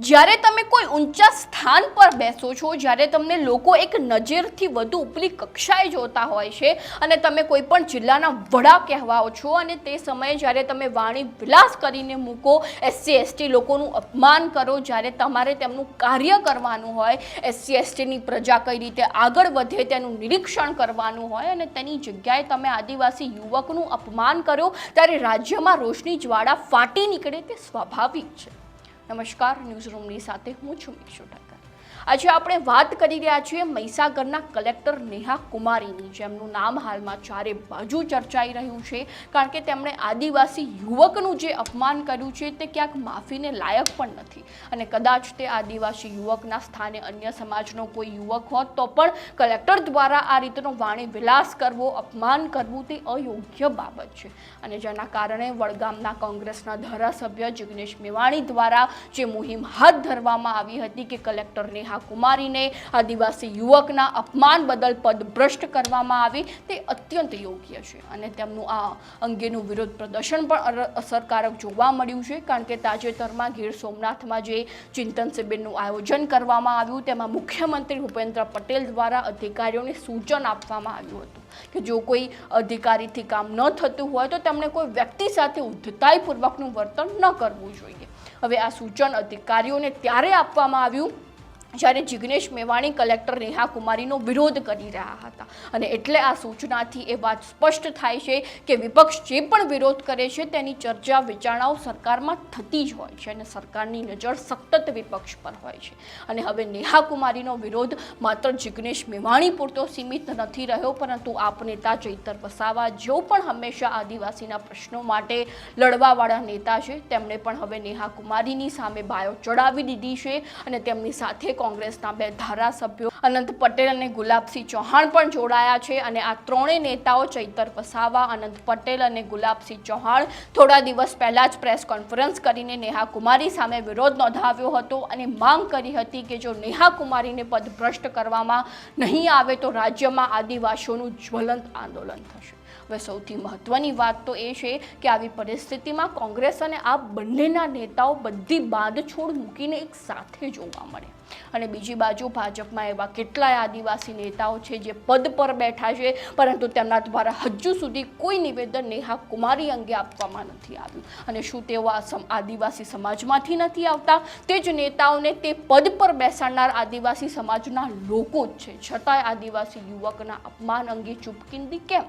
જ્યારે તમે કોઈ ઊંચા સ્થાન પર બેસો છો, જ્યારે તમને લોકો એક નજરથી વધુ ઉપલી કક્ષાએ જોતા હોય છે અને તમે કોઈ પણ જિલ્લાના વડા કહેવાઓ છો અને તે સમયે જ્યારે તમે વાણી વિલાસ કરીને મૂકો, એસસી, એસટી લોકોનું અપમાન કરો, જ્યારે તમારે તેમનું કાર્ય કરવાનું હોય, એસસી, એસટીની પ્રજા કઈ રીતે આગળ વધે તેનું નિરીક્ષણ કરવાનું હોય અને તેની જગ્યાએ તમે આદિવાસી યુવકનું અપમાન કરો ત્યારે રાજ્યમાં રોશની જ્વાળા ફાટી નીકળે તે સ્વાભાવિક છે. નમસ્કાર ન્યૂઝ રૂમની સાથે હું છું મીક્ષુ ઠક્કર. આજે આપણે વાત કરી રહ્યા છીએ મહીસાગરના કલેક્ટર નેહા કુમારીની, જેમનું નામ હાલમાં ચારે બાજુ ચર્ચાઈ રહ્યું છે. કારણ કે તેમણે આદિવાસી યુવકનું જે અપમાન કર્યું છે તે ક્યાંક માફીને લાયક પણ નથી. અને કદાચ તે આદિવાસી યુવકના સ્થાને અન્ય સમાજનો કોઈ યુવક હોત તો પણ કલેક્ટર દ્વારા આ રીતનો વાણી વિલાસ કરવો, અપમાન કરવું તે અયોગ્ય બાબત છે. અને જેના કારણે વડગામના કોંગ્રેસના ધારાસભ્ય જિગ્નેશ મેવાણી દ્વારા જે મુહિમ હાથ ધરવામાં આવી હતી કે કલેક્ટર નેહા કુમારીને આદિવાસી યુવકના અપમાન બદલ પદભ્રષ્ટ કરવામાં આવી. તે અત્યંત યોગ્ય છે અને તેમનું આ અંગેનું વિરોધ પ્રદર્શન પણ અસરકારક જોવા મળ્યું છે. કારણ કે તાજેતરમાં ગીર સોમનાથમાં જે ચિંતન શિબિરનું આયોજન કરવામાં આવ્યું, તેમાં મુખ્યમંત્રી ભૂપેન્દ્ર પટેલ દ્વારા અધિકારીઓને સૂચન આપવામાં આવ્યું હતું કે જો કોઈ અધિકારીથી કામ ન થતું હોય, તો તેમણે કોઈ વ્યક્તિ સાથે ઉદ્ધતાઈપૂર્વકનું વર્તન ન કરવું જોઈએ. હવે આ સૂચન અધિકારીઓને ત્યારે આપવામાં આવ્યું જ્યારે જિગ્નેશ મેવાણી કલેક્ટર નેહા કુમારીનો વિરોધ કરી રહ્યા હતા. અને એટલે આ સૂચનાથી એ વાત સ્પષ્ટ થાય છે કે વિપક્ષ જે પણ વિરોધ કરે છે તેની ચર્ચા વિચારણાઓ સરકારમાં થતી જ હોય છે અને સરકારની નજર સતત વિપક્ષ પર હોય છે. અને હવે નેહા કુમારીનો વિરોધ માત્ર જિગ્નેશ મેવાણી પૂરતો સીમિત નથી રહ્યો, પરંતુ આપ નેતા ચૈતર વસાવા જેઓ પણ હંમેશા આદિવાસીના પ્રશ્નો માટે લડવાવાળા નેતા છે, તેમણે પણ હવે નેહા કુમારીની સામે બાયો ચડાવી દીધી છે અને તેમની સાથે કોંગ્રેસના બે ધારાસભ્યો અનંત પટેલ અને ગુલાબસિંહ ચૌહાણ પણ જોડાયા છે અને આ ત્રણેય નેતાઓ ચૈતર વસાવા, અનંત પટેલ અને ગુલાબસિંહ ચૌહાણ થોડા દિવસ પહેલા જ પ્રેસ કોન્ફરન્સ કરીને નેહા કુમારી સામે વિરોધ નોંધાવ્યો હતો અને માંગ કરી હતી કે જો નેહા કુમારીને પદભ્રષ્ટ કરવામાં નહીં આવે તો રાજ્યમાં આદિવાસીઓનું જ્વલંત આંદોલન થશે. હવે સૌથી મહત્વની વાત તો એ છે કે આવી પરિસ્થિતિમાં કોંગ્રેસ અને આ બંનેના નેતાઓ બધી બાંધછોડ મૂકીને એક સાથે જોવા મળે. અને બીજી બાજુ ભાજપમાં એવા કેટલાય આદિવાસી નેતાઓ છે જે પદ પર બેઠા છે, પરંતુ તેમના દ્વારા હજુ સુધી કોઈ નિવેદન નેહા કુમારી અંગે આપવામાં નથી આવ્યું. અને શું તેઓ આ આદિવાસી સમાજમાંથી નથી આવતા? તે જ નેતાઓને તે પદ પર બેસાડનાર આદિવાસી સમાજના લોકો જ છે. છતાંય આદિવાસી યુવકના અપમાન અંગે ચૂપકિંદી કેમ?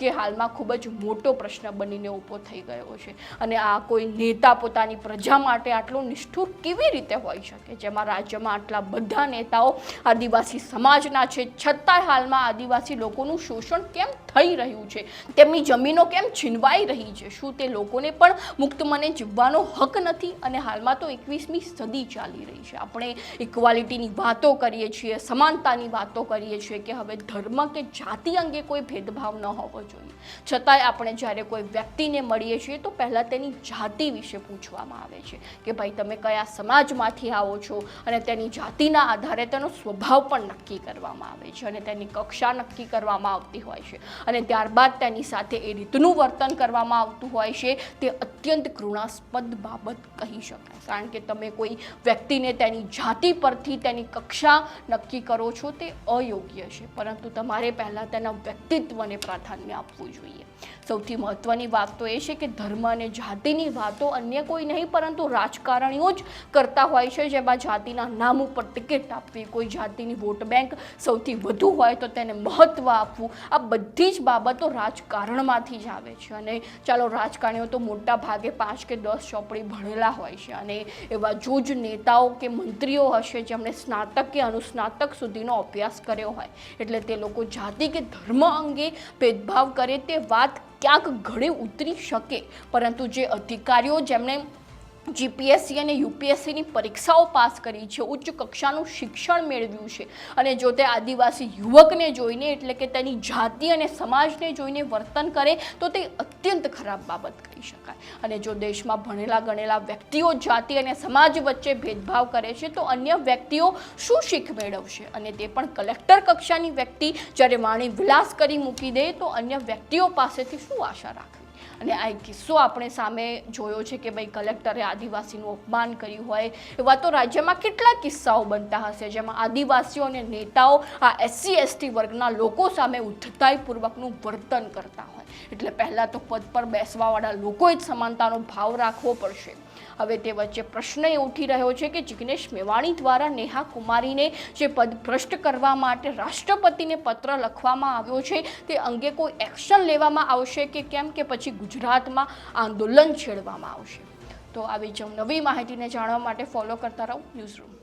કે હાલમાં ખૂબ જ મોટો પ્રશ્ન બનીને ઊભો થઈ ગયો છે. અને આ કોઈ નેતા પોતાની પ્રજા માટે આટલો નિષ્ઠુર કેવી રીતે હોઈ શકે? જેમાં રાજ્યમાં આટલા બધા નેતાઓ આદિવાસી સમાજના છે. છતાંય હાલમાં આદિવાસી લોકોનું શોષણ કેમ થઈ રહ્યું છે. તેમની જમીનો કેમ છીનવાઈ રહી છે? શું તે લોકોને પણ મુક્ત મને જીવવાનો હક નથી? અને હાલમાં તો એકવીસમી સદી ચાલી રહી છે. આપણે ઇક્વાલિટીની વાતો કરીએ છીએ, સમાનતાની વાતો કરીએ છીએ કે હવે ધર્મ કે જાતિ અંગે કોઈ ભેદભાવ ન હોવો જોઈએ. છતાંય આપણે જ્યારે કોઈ વ્યક્તિને મળીએ છીએ તો પહેલાં તેની જાતિ વિશે પૂછવામાં આવે છે કે ભાઈ તમે કયા સમાજમાંથી આવો છો? અને તેની જાતિના આધારે તેનો સ્વભાવ પણ નક્કી કરવામાં આવે છે અને તેની કક્ષા નક્કી કરવામાં આવતી હોય છે. અને ત્યારબાદ તેની સાથે એ રીતનું વર્તન કરવામાં આવતું હોય છે, તે અત્યંત ઘૃણાસ્પદ બાબત કહી શકાય. કારણ કે તમે કોઈ વ્યક્તિને તેની જાતિ પરથી તેની કક્ષા નક્કી કરો છો, તે અયોગ્ય છે. પરંતુ તમારે પહેલાં તેના વ્યક્તિત્વને પ્રાધાન્ય આપવું જોઈએ. સૌથી મહત્ત્વની વાત તો એ છે કે ધર્મ અને જાતિની વાતો અન્ય કોઈ નહીં, પરંતુ રાજકારણીઓ જ કરતા હોય છે. જેમાં જાતિના નામ ઉપર ટિકિટ આપવી, કોઈ જાતિની વોટ બેંક સૌથી વધુ હોય તો તેને મહત્ત્વ આપવું, આ બધી જ બાબતો રાજકારણમાંથી જ આવે છે. અને ચાલો રાજકારણીઓ તો મોટા ભાગે પાંચ કે દસ ચોપડી ભણેલા હોય છે અને એવા જૂજ નેતાઓ કે મંત્રીઓ હશે જેમણે સ્નાતક કે અનુસ્નાતક સુધીનો અભ્યાસ કર્યો હોય. એટલે તે લોકો જાતિ કે ધર્મ અંગે ભેદભાવ કરે તે વાત ક્યાંક ઘડે ઉતરી શકે. પરંતુ જે અધિકારીઓ જેમણે જીપીએસસી અને યુપીએસસીની પરીક્ષાઓ પાસ કરી છે. ઉચ્ચ કક્ષાનું શિક્ષણ મેળવ્યું છે. અને જો તે આદિવાસી યુવકને જોઈને, એટલે કે તેની જાતિ અને સમાજને જોઈને વર્તન કરે, તો તે અત્યંત ખરાબ બાબત કહી શકાય. અને જો દેશમાં ભણેલા ગણેલા વ્યક્તિઓ જાતિ અને સમાજ વચ્ચે ભેદભાવ કરે છે, તો અન્ય વ્યક્તિઓ શું શીખ મેળવશે? અને તે પણ કલેક્ટર કક્ષાની વ્યક્તિ જ્યારે વાણી વિલાસ કરી મૂકી દે, તો અન્ય વ્યક્તિઓ પાસેથી શું આશા રાખવી અને આ કિસ્સો આપણે સામે જોયો છે કે ભાઈ કલેક્ટરે આદિવાસીનું અપમાન કર્યું હોય એવા તો રાજ્યમાં કેટલા કિસ્સાઓ બનતા હશે જેમાં આદિવાસીઓ અને નેતાઓ આ એસસી, એસટી વર્ગના લોકો સામે ઉદ્ધતાઈપૂર્વકનું વર્તન કરતા હોય. એટલે પહેલાં તો પદ પર બેસવાવાળા લોકોએ જ સમાનતાનો ભાવ રાખવો પડશે. હવે તે વચ્ચે પ્રશ્ન એ ઉઠી રહ્યો છે કે જિગ્નેશ મેવાણી દ્વારા નેહા કુમારીને જે પદ ભ્રષ્ટ કરવા માટે રાષ્ટ્રપતિને પત્ર લખવામાં આવ્યો છે, તે અંગે કોઈ એક્શન લેવામાં આવશે કે કેમ કે પછી ગુજરાતમાં આંદોલન છેડવામાં આવશે? તો આવી જ નવી માહિતીને જાણવા માટે ફોલો કરતા રહો ન્યૂઝરૂમ